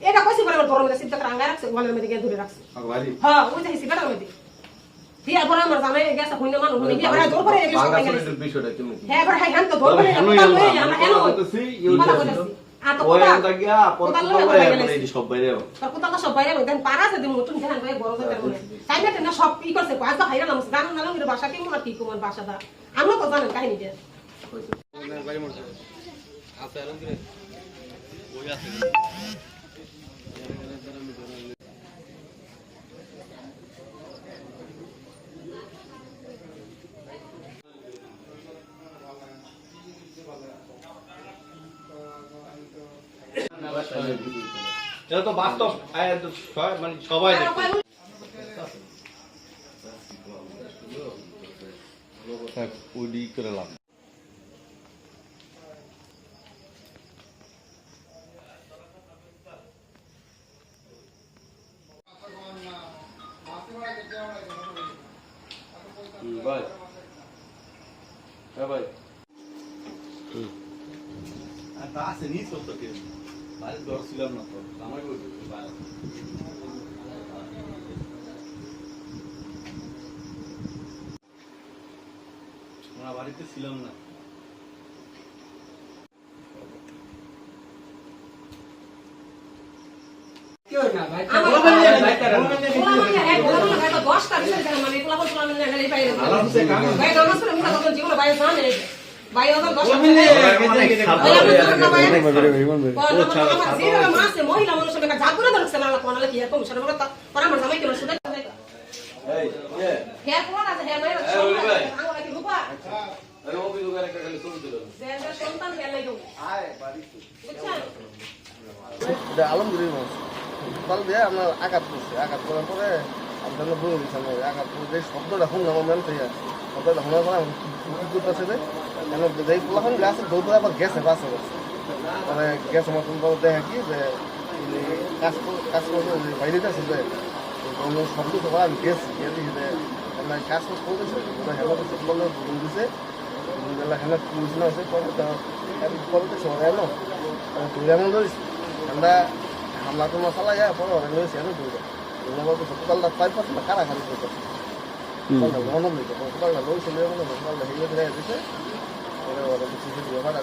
এটা কইছে বলে আমার বড় মেয়ে সিদ্ধ করে আঙ্গায় রাখছে ওয়ালের মধ্যে গিয়ে ধরে রাখছে। আগবাড়ি হ্যাঁ ওই যে হিসি বেটার মধ্যে। বিয়ার পরে আমার জামাই গেছে হইন মানুষ হইন বিয়া করে জোর করে এগুলো গেছে বিষয়টা কেমন হ্যাঁ এবার হ্যাঁ তো জোর করে আমরা- আমরা এনো বলতেছি, ইউ গিয়া পরে মানে এই সব বাইরে সব বাইরে পারা আছে দিন ধ্যান করে বড় তাই না সব কি করছে আজ তো হাইরা নাম জানো না বাসা কি মোর কি কুমার বাসাটা আমরা তো জানেন কাহিনীটা এটা তো বাস্তব মানে সবাই দেখে। ওডি করে লাভ ভাই। হ্যাঁ ভাই। আর তা আছে নিস তো কে বাইরে দর ছিলাম না তো আমার বাইরে। আমরা বাড়িতে ছিলাম না। মহিলা মানুষের জাগুরা ধরছে না কোনালে কি এরকম সেটা বলতো পরামর্শ জামাই কেন শুনে এই এ কোন আছে হেয়ার মাইরা আঙ্গুলা কি রূপা আরে অফিস ওখানে একটা খালি ছবি তুলে দেড় সন্তান হেয়ার লাইগো আয় বাড়িতে বুঝছেন? এটা আলমগীরের মাছ তাল দিয়ে আপনার আঘাত করছে। আঘাত করার পরে আপনার বলে দিচ্ছি আমি আঘাত করে যে শব্দটা শুনলাম আমার থেকে, শব্দটা শোনার পরে কি করতেছে যে, কেন যেই পোলাখন গাছে দৌড় আবার গেছে বাসে গেছে মানে গেছে মতন পরে দেখে কি যে কাজ কর- কাজ করতে বাইরে আছে যে কোনো শব্দ তো করা গেছি গেছি যে মানে কাজ কাজ করতেছে হেলা করছে, বললে ঘুম দিছে ঘুমবেলা হেলা পুলিশ আছে, পরে তো পরে তো এলো। দৌড়ে এমন ধরিস আমরা হামলা তো মশলা যায় পরে অনেক রয়েছে আমি দৌড়ে দৌড়ে বলতে সকালটা পাই পাচ্ছি না কারা খালি করতে মনে নেই সকালটা রয়েছে মনে সকালটা